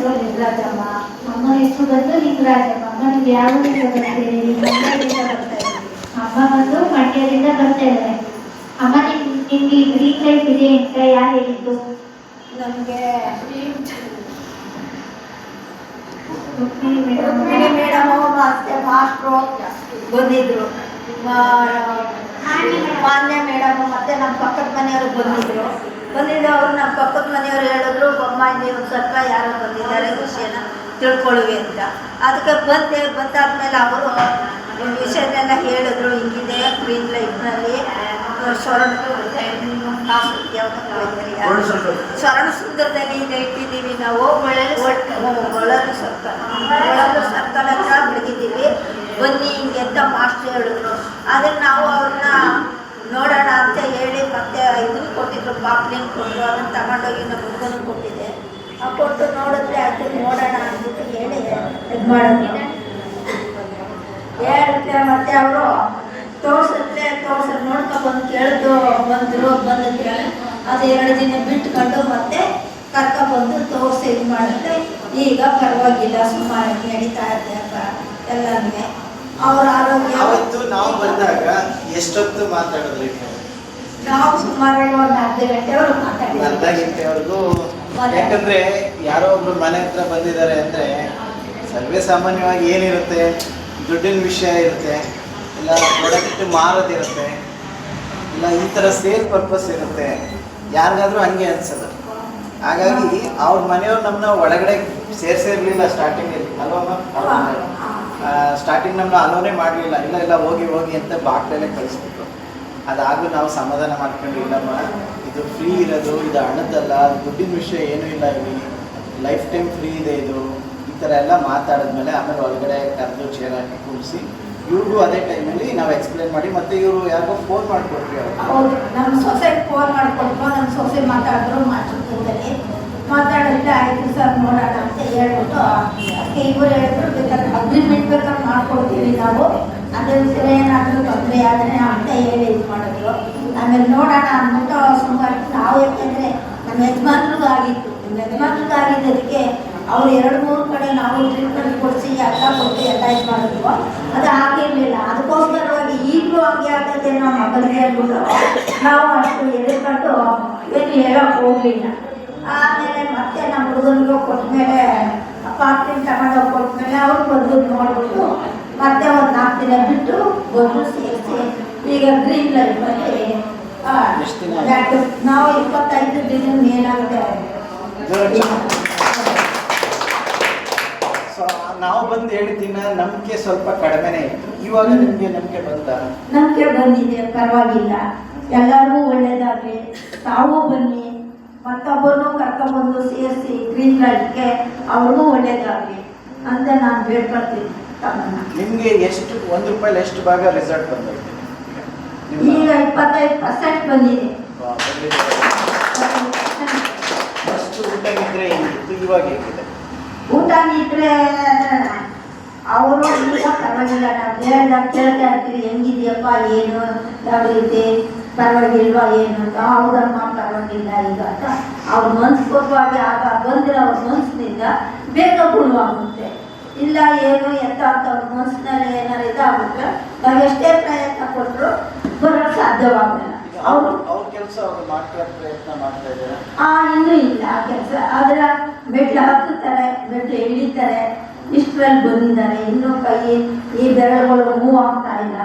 ಹೆಸರು ಲಿಂಗರಾಜಮ್ಮ ಅಮ್ಮನ ಹೆಸರು ಬಂದು ಲಿಂಗರಾಜಮ್ಮ ಅಮ್ಮ ನೀವು ಯಾವ ಊರಿಂದ ಬರ್ತೀರಿ? ಮಂಡ್ಯದಿಂದ ಬರ್ತಾ ಅಮ್ಮ ಬಂದು ಮಂಡ್ಯದಿಂದ ಬರ್ತಾ ಇದ್ದಾರೆ. ಅಮ್ಮ ನಿಮ್ ನಿಮ್ಗೆ ಗ್ರೀನ್ ಲೈಫ್ ಇದೆ ಅಂತ ಯಾರು ಹೇಳಿದ್ದು? ನಮಗೆ ಮೇಡಮ್. ಮೇಡಮು ಮತ್ತೆ ಮಾಸ್ಟ್ರು ಬಂದಿದ್ರು. ಮಾನ್ಯ ಮೇಡಮ್ ಮತ್ತೆ ನಮ್ಮ ಪಕ್ಕದ ಮನೆಯವರು ಬಂದಿದ್ರು. ಬಂದಿದ್ದು ಅವರು ನಮ್ಮ ಪಕ್ಕದ ಮನೆಯವರು ಹೇಳಿದ್ರು ಬೊಮ್ಮಾಯಿ ಒಂದು ಸ್ವಲ್ಪ ಯಾರೋ ಬಂದಿದ್ದಾರೆ ವಿಷಯನ ತಿಳ್ಕೊಳ್ಳುವೆ ಅಂತ. ಅದಕ್ಕೆ ಬಂದೆ ಬಂದಾದ್ಮೇಲೆ ಅವರು ವಿಷಯನೆಲ್ಲ ಹೇಳಿದ್ರು, ಹಿಂಗಿದೆ ಗ್ರೀನ್ ಲೈಫ್ನಲ್ಲಿ ಸ್ವರ್ಣ ಸುಂದರದಲ್ಲಿ ಇದೆ ಇಟ್ಟಿದ್ದೀವಿ ನಾವು. ಒಳ್ಳೊಳ್ಳು ಸರ್ಕಲ್ ಒಳ್ಳೊಳ್ಳು ಸರ್ಕಲ್ ಹತ್ರ ಬಿಡಿದ್ದೀವಿ ಬನ್ನಿ ಹಿಂಗೆ ಅಂತ ಮಾಸ್ಟರ್ ಹೇಳಿದ್ರು. ಆದ್ರೆ ನಾವು ಅವ್ರನ್ನ ನೋಡೋಣ ಅಂತ ಹೇಳಿ ಮತ್ತೆ ಇದನ್ನು ಕೊಟ್ಟಿದ್ರು ಪಾಪ್ಲಿಂಗ್ ಕೊಟ್ಟರು ಅದನ್ನು ತಗೊಂಡೋಗಿ ನಮ್ಮ ಕೊಟ್ಟಿದ್ದೆ. ಆ ಕೊಟ್ಟು ನೋಡಿದ್ರೆ ಅದು ನೋಡೋಣ ಅಂದ್ಬಿಟ್ಟು ಹೇಳಿದೆ, ಇದು ಮಾಡೋದು ಹೇಳಿದ್ರೆ ಮತ್ತೆ ಅವರು ತೋರ್ಸಿದ್ರೆ ತೋರ್ಸಿದ್ರು ನೋಡ್ಕೊಂಡು ಬಂದು ಕೇಳಿದ್ರು ಬಂದರು ಬಂದಿದ್ರೆ ಅದು ಎರಡು ದಿನ ಬಿಟ್ಕೊಂಡು ಮತ್ತೆ ಕರ್ಕೊಬಂದು ತೋರಿಸಿ ಇದು ಮಾಡಿದ್ರೆ ಈಗ ಪರವಾಗಿಲ್ಲ ಸುಮಾರು ನಡೀತಾ ಇದೆ ಅಂತ ಎಲ್ಲನೂ ಅವ್ರ ಆರೋಗ್ಯ ನಾವು ಬಂದಾಗ ಎಷ್ಟೊತ್ತು ಮಾತಾಡಿದ್ರಿ ನಾವು ಸುಮಾರಾಗಿ ಒಂದು ಅರ್ಧ ಗಂಟೆವರೆಗೂ ಮಾತಾಡಿದ್ವಿ ಅರ್ಧ ಗಂಟೆವರೆಗೂ? ಯಾಕಂದ್ರೆ ಯಾರೋ ಒಬ್ರು ಮನೆ ಹತ್ರ ಬಂದಿದ್ದಾರೆ ಅಂದ್ರೆ ಸರ್ವೇ ಸಾಮಾನ್ಯವಾಗಿ ಏನಿರುತ್ತೆ? ದುಡ್ಡಿನ ವಿಷಯ ಇರುತ್ತೆ. ಇಲ್ಲ ಪ್ರಾಡಕ್ಟ್ ಮಾರೋದಿರುತ್ತೆ ಇಲ್ಲ ಈ ಥರ ಸೇಲ್ ಪರ್ಪಸ್ ಇರುತ್ತೆ. ಯಾರಿಗಾದ್ರೂ ಹಂಗೆ ಅನ್ಸೋದು ಹಾಗಾಗಿ ಅವ್ರ ಮನೆಯವ್ರು ನಮ್ಮನ್ನ ಒಳಗಡೆ ಸೇರಿಸಿರ್ಲಿಲ್ಲ ಸ್ಟಾರ್ಟಿಂಗಲ್ಲಿ ಅಲ್ವಾ ಸ್ಟಾರ್ಟಿಂಗ್ ನಮ್ಮನ್ನ ಅಲೋನೇ ಮಾಡಲಿಲ್ಲ. ಇಲ್ಲ ಇಲ್ಲ ಹೋಗಿ ಹೋಗಿ ಅಂತ ಬಾಕ್ಲೇ ಕಳಿಸ್ಬಿಟ್ರು. ಅದಾಗೂ ನಾವು ಸಮಾಧಾನ ಮಾಡ್ಕೊಂಡು ಇಲ್ಲಮ್ಮ ಇದು ಫ್ರೀ ಇರೋದು, ಇದು ಹಣದ್ದಲ್ಲ ದುಡ್ಡಿನ ವಿಷಯ ಏನೂ ಇಲ್ಲ ಇಲ್ಲಿ. ಲೈಫ್ ಟೈಮ್ ಫ್ರೀ ಇದೆ ಇದು. ಈ ಥರ ಎಲ್ಲ ಮಾತಾಡಿದ್ಮೇಲೆ ಆಮೇಲೆ ಒಳಗಡೆ ಕರೆದು ಚೇರ್ ಹಾಕಿ ಕೂರಿಸಿ ಇವ್ರಿಗೂ ಅದೇ ಟೈಮಲ್ಲಿ ನಾವು ಎಕ್ಸ್ಪ್ಲೇನ್ ಮಾಡಿ, ಮತ್ತೆ ಇವರು ಯಾರಿಗೋ ಫೋನ್ ಮಾಡಿಕೊಟ್ರಿ ಹೌದು. ನಮ್ಮ ಸೊಸೆಗೆ ಫೋನ್ ಮಾಡಿಕೊಟ್ರು ನಮ್ಮ ಸೊಸೆ ಮಾತಾಡಿದ್ರು ಮಾತಾಡ್ತಿದ್ದಲ್ಲಿ ಮಾತಾಡಿದ್ರೆ ಆಯಿತು ಸರ್, ನೋಡೋಣ ಅಂತ ಹೇಳ್ಬಿಟ್ಟು ಅದಕ್ಕೆ ಇವರು ಹೇಳಿದ್ರು, ಬೇಕಾದ್ರೆ ಅಗ್ರಿಮೆಂಟ್ ಬೇಕಾದ್ರೆ ಮಾಡ್ಕೊಡ್ತೀವಿ ನಾವು. ಅದ್ರ ಏನಾದರೂ ತೊಂದರೆ ಆದರೆ ಅಂತ ಹೇಳಿ ಇದು ಮಾಡಿದ್ರು ಆಮೇಲೆ ನೋಡೋಣ ಅಂದ್ಬಿಟ್ಟು ಸುಮಾರು ನಾವು ಯಾಕೆಂದರೆ ನಮ್ಮ ಯಜಮಾನ್ರಿಗೂ ಆಗಿತ್ತು. ನಮ್ಮ ಯಜಮಾನ್ರಿಗೂ ಆಗಿದ್ದದಕ್ಕೆ ಅವ್ರು ಎರಡು ಮೂರು ಕಡೆ ನಾವು ಟ್ರೀಟ್ಮೆಂಟ್ ಕೊಡಿಸಿ ಎಲ್ಲ ಕೊಟ್ಟು ಎಲ್ಲ ಇದು ಮಾಡಿದ್ವು. ಅದು ಆಗಿರಲಿಲ್ಲ ಅದಕ್ಕೋಸ್ಕರವಾಗಿ ಈಗಲೂ ಹಾಗೆ ಆಗತ್ತೆ ನಮ್ಮ ಮಗನಿಗೆ ಅಂದ್ಬಿಟ್ಟು ನಾವು ಅಷ್ಟು ಎದುರ್ಕೊಂಡು ಏನು ಹೇಳೋಕೆ ಹೋಗಲಿಲ್ಲ. ಆಮೇಲೆ ಮತ್ತೆ ನಮ್ಮ ಹುಡುಗನಿಗೆ ಕೊಟ್ಮೇಲೆ ಪಾತ್ರೆನ ತಗೊಂಡೋಗಿ ಕೊಟ್ಟಮೇಲೆ ಅವ್ರು ಬಂದು ನೋಡ್ಬಿಟ್ಟು ಮತ್ತೆ ಒಂದು ನಾಲ್ಕು ದಿನ ಬಿಟ್ಟು ಬಂದು ಸೇರಿಸಿ ಈಗ ಗ್ರೀನ್ ಲೈಫಲ್ಲಿ? ನಾವು ಇಪ್ಪತ್ತೈದು ದಿನ ಮೇಲಾಗುತ್ತೆ ಸೊ ನಾವು ಬಂದು ಹೇಳಿದ್ದಿನ ನಂಬಿಕೆ ಸ್ವಲ್ಪ ಕಡಿಮೆನೇ ಇತ್ತು. ಇವಾಗ ನಿಮಗೆ ನಂಬಿಕೆ ಬಂತ? ನಂಬಿಕೆ ಬಂದಿದೆ ಪರವಾಗಿಲ್ಲ. ಎಲ್ಲರಿಗೂ ಒಳ್ಳೇದಾಗಲಿ. ತಾವು ಬನ್ನಿ. ಮತ್ತೊಬ್ಬರನ್ನು ಕರ್ಕೊಂಡ್ಬಂದು ಸೇರಿಸಿ ಗ್ರೀನ್ ಲೈಟ್ಗೆ ಅವ್ರಿಗೂ ಒಳ್ಳೇದಾಗಲಿ ಅಂತ ನಾನು ಬೇಡ್ಕೊಳ್ತೀನಿ. ನಿಮಗೆ ಎಷ್ಟು ಒಂದು ರೂಪಾಯಿ ಎಷ್ಟು ಭಾಗ ರಿಸಲ್ಟ್ ಬಂದೈತೆ? ಈಗ ಇಪ್ಪತ್ತೈದು ಪರ್ಸೆಂಟ್ ಬಂದಿದೆ. ಫಸ್ಟ್ ಊಟ ಇದ್ರೆ ಹೆಂಗಿತ್ತು ಇವಾಗ ಹೇಗಿದೆ? ಊಟ ಇದ್ರೆ ಅವರು ಈಗ ಪರವಾಗಿಲ್ಲ. ನಾವು ಹೇಳ್ದಾಗ ಕೇಳ್ತಾ ಇರ್ತೀವಿ ಹೆಂಗಿದೆಯಪ್ಪ ಏನು ಯಾವ ರೀತಿ ಪರವಾಗಿಲ್ವಾ ಏನು ಅಂತ. ಹೌದಮ್ಮ ಪರವಾಗಿಲ್ಲ ಈಗ ಅಂತ. ಅವ್ರ ಮನಸ್ಪೂರ್ವವಾಗಿ ಆಗ ಬಂದಿರೋ ಅವ್ರ ಮನಸ್ಸಿನಿಂದ ಬೇಗ ಗುಣವಾಗುತ್ತೆ. ಇಲ್ಲ ಏನು ಎಂತ ಅಂತ ಅವ್ರ ಮನಸ್ಸಿನಲ್ಲಿ ಏನಾರು ಇದಾಗುತ್ತೆ ನಾವು ಎಷ್ಟೇ ಪ್ರಯತ್ನ ಕೊಟ್ಟರು ಬರೋಕ್ಕೆ ಸಾಧ್ಯವಾಗಲ್ಲ ಅವರು ಅವ್ರ ಕೆಲಸ ಅವ್ರು ಮಾಡ್ತಾ ಪ್ರಯತ್ನ ಮಾಡ್ತಾ ಇದ್ದಾರೆ. ಆ ಇನ್ನೂ ಇಲ್ಲ ಕೆಲಸ. ಆದ್ರೆ ಬೆಡ್ ಹತ್ತುತ್ತಾರೆ ಬೆಡ್ ಎಳಿತಾರೆ ಇಷ್ಟರಲ್ಲಿ ಬಂದಿದ್ದಾರೆ. ಇನ್ನೂ ಕೈ ಈ ಬೆರಳುಗಳು ಮೂವ್ ಆಗ್ತಾ ಇಲ್ಲ.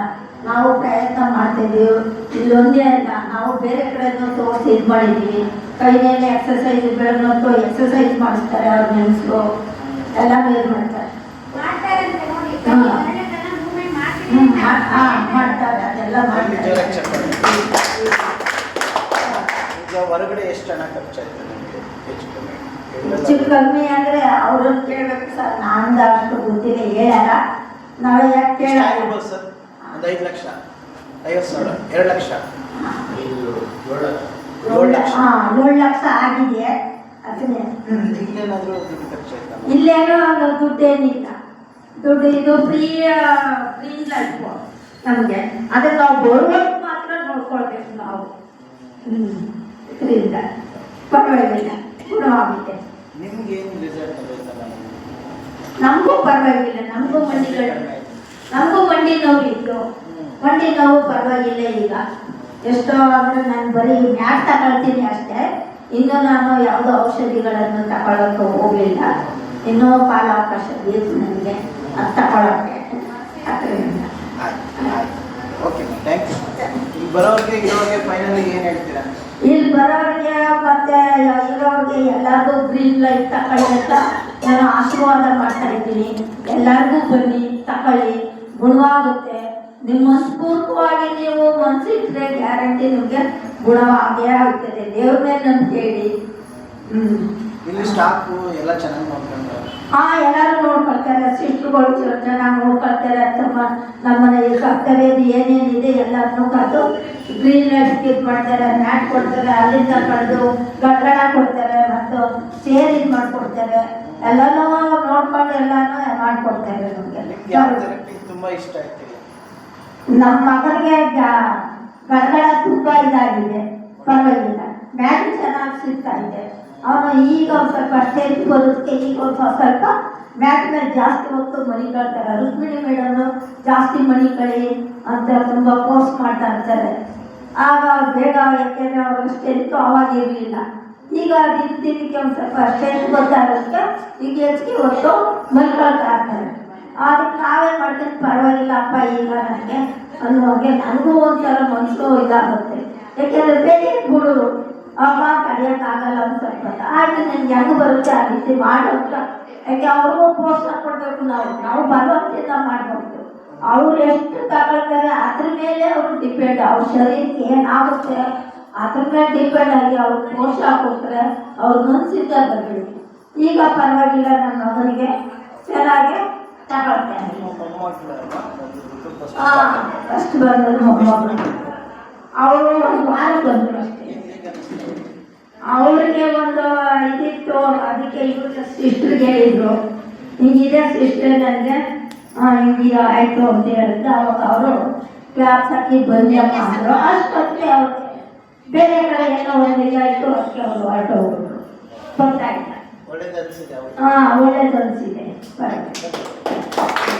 ನಾವು ಪ್ರಯತ್ನ ಮಾಡ್ತಿದ್ದೀವಿ ಇಲ್ಲೊಂದೇ ಅಲ್ಲ ನಾವು ಬೇರೆ ಕಡೆನೂ ತೋರಿಸಿ ಇದು ಮಾಡಿದ್ದೀವಿ ಕೈ ಮೇಲೆ ಎಕ್ಸಸೈಸ್ ಬೆಳಗ್ನೊತ್ತು ಎಕ್ಸಸೈಸ್ ಮಾಡಿಸ್ತಾರೆ ಅವ್ರ ಮೆಣಸು ಎಲ್ಲ ಇದು ಮಾಡ್ತಾರೆ. ಆ, ಮಾಡ್ತಾರೆ ಅದೆಲ್ಲ ಮಾಡ್ತಾರೆ. ಈಗ ಹೊರಗಡೆ ಎಷ್ಟು ಹಣ ಖರ್ಚಾಯ್ತು ನಿಮಗೆ ಹೆಚ್ಚು ಕಮ್ಮಿ? ಹೆಚ್ಚು ಕಮ್ಮಿ ಅಂದ್ರೆ ಅವ್ರನ್ನ ಕೇಳ್ಬೇಕು ಸರ್. ನಾನು ಅಷ್ಟು ಗೊತ್ತಿಲ್ಲ ಹೇಳ್ಯಾರ. ನಾವು ಯಾಕೆ ಆಗಿರ್ಬೋದು ಸರ್? ಒಂದು ಐದು ಲಕ್ಷ. ಐವತ್ತು ಸಾವಿರ ಎರಡು ಲಕ್ಷ. ಏಳು ಲಕ್ಷ. ಹಾ ಏಳು ಲಕ್ಷ ಆಗಿದೆ. ಅದನ್ನೇ. ಇಲ್ಲೇನಾದ್ರೂ ದುಡ್ಡು ಖರ್ಚಾಯ್ತಾ ಇಲ್ಲೇನೋ ದುಡ್ಡೇನಿಲ್ಲ. ದುಡ್ಡು ಇದು ಫ್ರೀ ಫ್ರೀ ಲೈಫ್. ನಮಗೆ. ಅದಕ್ಕೆ ನಾವು ಬರುವಾಗ ಮಾತ್ರ ನೋಡ್ಕೊಳ್ಬೇಕು ನಾವು. ಹ್ಞೂ ಇದರಿಂದ. ಪರವಾಗಿಲ್ಲ. ಗುಣವಾಗುತ್ತೆ ನಿಮ್ಗೆ ಪರವಾಗಿಲ್ಲ. ನಮಗೂ ಮಂಡಿಗಳು ನಮಗೂ ಮಂಡಿ ನೋವು ಇತ್ತು ಮಂಡಿ ನೋವು ಪರವಾಗಿಲ್ಲ ಈಗ. ಎಷ್ಟೋ ಅಂದ್ರೆ ನಾನು ಬರೀ ಮ್ಯಾಟ್ ತಗೊಳ್ತೀನಿ ಅಷ್ಟೇ. ಇನ್ನು ನಾನು ಯಾವುದೋ ಔಷಧಿಗಳನ್ನು ತಗೊಳ್ಳೋಕೆ ಹೋಗಲಿಲ್ಲ. ಇನ್ನೂ ಕಾಲಾವಕಾಶ ಬೇಕು ನನಗೆ. ಅದು ತಗೊಳ್ಳೋಕ್ಕೆ ಅದರಿಂದ. ಓಕೆ ಥ್ಯಾಂಕ್ ಯು ಈಗ ಬರೋರಿಗೆ, ಇರೋರಿಗೆ ಏನು ಹೇಳ್ತೀರಾ? ಇಲ್ಲಿ ಬರೋರಿಗೆ ಮತ್ತೆ, ಇರೋರಿಗೆ ಎಲ್ಲರಿಗೂ ಗ್ರೀನ್ ಲೈಟ್ ತಗೊಳ್ಳಿ ಅಂತ ನಾನು ಆಶೀರ್ವಾದ ಮಾಡ್ತಾ ಇದ್ದೀನಿ. ಎಲ್ಲರಿಗೂ ಬನ್ನಿ, ತಕೊಳ್ಳಿ. ಗುಣವಾಗುತ್ತೆ. ನಿಮ್ಮ ಸ್ಫೂರ್ತವಾಗಿ ನೀವು ಮನಸ್ಸಿಟ್ರೆ ಗ್ಯಾರಂಟಿ ನಿಮಗೆ ಗುಣವಾಗೇ ಆಗ್ತದೆ. ದೇವ್ರ ಮೇಲೆ ನಂಬಿಕೆ ಇಡಿ. ಹ್ಮ್. ಇಲ್ಲಿ ಸ್ಟಾಫ್ ಎಲ್ಲ ಚೆನ್ನಾಗಿ ನೋಡ್ಕೊಂಡ್ರೆ ಹಾ ಎಲ್ಲರೂ ನೋಡ್ಕೊಳ್ತಾರೆ. ಸಿಸ್ಟ್ರುಗಳು ಚೆನ್ನಾಗಿ ನೋಡ್ಕೊಳ್ತಾರೆ. ತಮ್ಮ ನಮ್ಮ ಮನೆಯಲ್ಲಿ ಕರ್ತವ್ಯದ ಏನೇನಿದೆ ಎಲ್ಲರನ್ನೂ ಕರೆದು ಗ್ರೀನ್ ಲೈಟ್ ಇದು ಮಾಡ್ತಾರೆ ಮ್ಯಾಟ್ ಕೊಡ್ತಾರೆ ಅಲ್ಲಿಂದ ಕಳೆದು ಗಡ್ಗಡ ಕೊಡ್ತಾರೆ ಮತ್ತು ಚೇರ್ ಇದು ಮಾಡ್ಕೊಡ್ತಾರೆ. ಎಲ್ಲನೂ ನೋಡ್ಕೊಂಡು ಎಲ್ಲನೂ ಮಾಡ್ಕೊಡ್ತಾರೆ ನಿಮ್ಗೆ. ತುಂಬ ಇಷ್ಟ ಆಗ್ತಿಲ್ಲ ನಮ್ಮ ಮಗನಿಗೆ ಗಡ್ಗಡ ತುಂಬ ಇದಾಗಿದೆ. ಪರವಾಗಿಲ್ಲ. ಮ್ಯಾಟ್ ಚೆನ್ನಾಗಿ ಸಿಗ್ತಾ ಇದೆ. ಅವನು ಈಗ ಒಂದು ಸ್ವಲ್ಪ ಸ್ಟೇಜ್ ಬರೋದಕ್ಕೆ ಈಗ ಒಂದು ಸ್ವಲ್ಪ ಬ್ಯಾಂಕ್ ಮೇಲೆ ಜಾಸ್ತಿ ಹೊತ್ತು ಮನಿ ಕಳ್ತಾರೆ ರುಕ್ಮಿಣಿ ಮೇಡಮ್ ಜಾಸ್ತಿ ಮನಿ ಕಳಿ ಅಂತ ತುಂಬ ಪೋಸ್ಟ್ ಮಾಡ್ತಾ ಇರ್ತಾರೆ. ಆಗ ಅವ್ರು ಬೇಗ ಯಾಕೆಂದ್ರೆ ಅವ್ರಿಗೆ ಸ್ಟ್ರೆಂತ್ ಅವಾಗ ಇರಲಿಲ್ಲ ಈಗ ದಿನ ದಿನಕ್ಕೆ ಒಂದು ಸ್ವಲ್ಪ ಸ್ಟ್ರೆಂತ್ ಬರ್ತಾ ಇರೋದಕ್ಕೆ ಈಗ ಹೆಚ್ಚಿಗೆ ಹೊತ್ತು ಕಳ್ತಾ ಇರ್ತಾರೆ ಅದಕ್ಕೆ ನಾವೇ ಮಾಡ್ತೀನಿ ಪರವಾಗಿಲ್ಲ ಅಪ್ಪ, ಈಗ ನನಗೆ ಅನ್ನುವಾಗೆ ನನಗೂ ಒಂಥರ ಮನಸ್ಸು ಇದಾಗುತ್ತೆ. ಯಾಕೆಂದ್ರೆ ಬೇರೆ ಹುಡುಗರು ಅಮ್ಮ ಕಡಿಯೋಕ್ಕಾಗಲ್ಲ ಒಂದು ಸ್ವಲ್ಪ. ಆಯ್ತು ನನಗೆ ಹೆಂಗೆ ಬರುತ್ತೆ, ಆ ರೀತಿ ಮಾಡು ಅಂತ. ಯಾಕೆ ಅವ್ರಿಗೂ ಪ್ರೋತ್ಸಾಹ ಕೊಡಬೇಕು ನಾವು? ನಾವು ಬಲವಂತಿಂದ ಮಾಡಬೇಕು ಅವ್ರು ಎಷ್ಟು ತಗೊಳ್ತಾರೆ, ಅದ್ರ ಮೇಲೆ ಅವರು ಡಿಪೆಂಡ್ ಅವ್ರ ಶರೀರಕ್ಕೆ ಏನಾಗುತ್ತೆ, ಅದ್ರ ಮೇಲೆ ಡಿಪೆಂಡ್ ಆಗಿ ಅವ್ರು ಪ್ರೋತ್ಸಾಹ ಕೊಟ್ಟರೆ ಅವ್ರ ಮನಸ್ಸಿಂದ ಬರಬೇಕು ಈಗ ಪರವಾಗಿಲ್ಲ ನನ್ನ ಮಗನಿಗೆ. ಚೆನ್ನಾಗಿ ತಗೊಳ್ತೇನೆ. start. ಫಸ್ಟ್ ಬಂದದ್ದು ಮೊಮ್ಮಗಳು ಅವರು ಒಂದು ವಾರ ಬಂದರು ಅಷ್ಟೇ ಅವರಿಗೆ ಒಂದು ಇದಿತ್ತು ಇವ್ರ ಸಿಸ್ಟರ್ಗೆ ಹೇಳಿದ್ರು ಹಿಂಗಿದೆ ಸಿಸ್ಟರ್ ನನಗೆ ಹಿಂಗೆ ಆಯಿತು ಅಂತ ಹೇಳಿದ್ರೆ ಅವಾಗ ಅವರು ಕ್ಲಾಸ್ ಹಾಕಿ ಅಮ್ಮ ಅಂದರು. ಅಷ್ಟೊತ್ತಿಗೆ ಅವ್ರಿಗೆ ಬೇರೆ ಕಡೆ ಏನೋ ಒಂದು ಇದಾಯಿತು ಅದಕ್ಕೆ ಅವರು ಹೊರಟು ಹೋಗ್ಬಿಟ್ರು. ಗೊತ್ತಾಯ್ತು? ಹಾಂ ಒಳ್ಳೇದು ಅನಿಸಿದೆ. ಬರಬೇಕು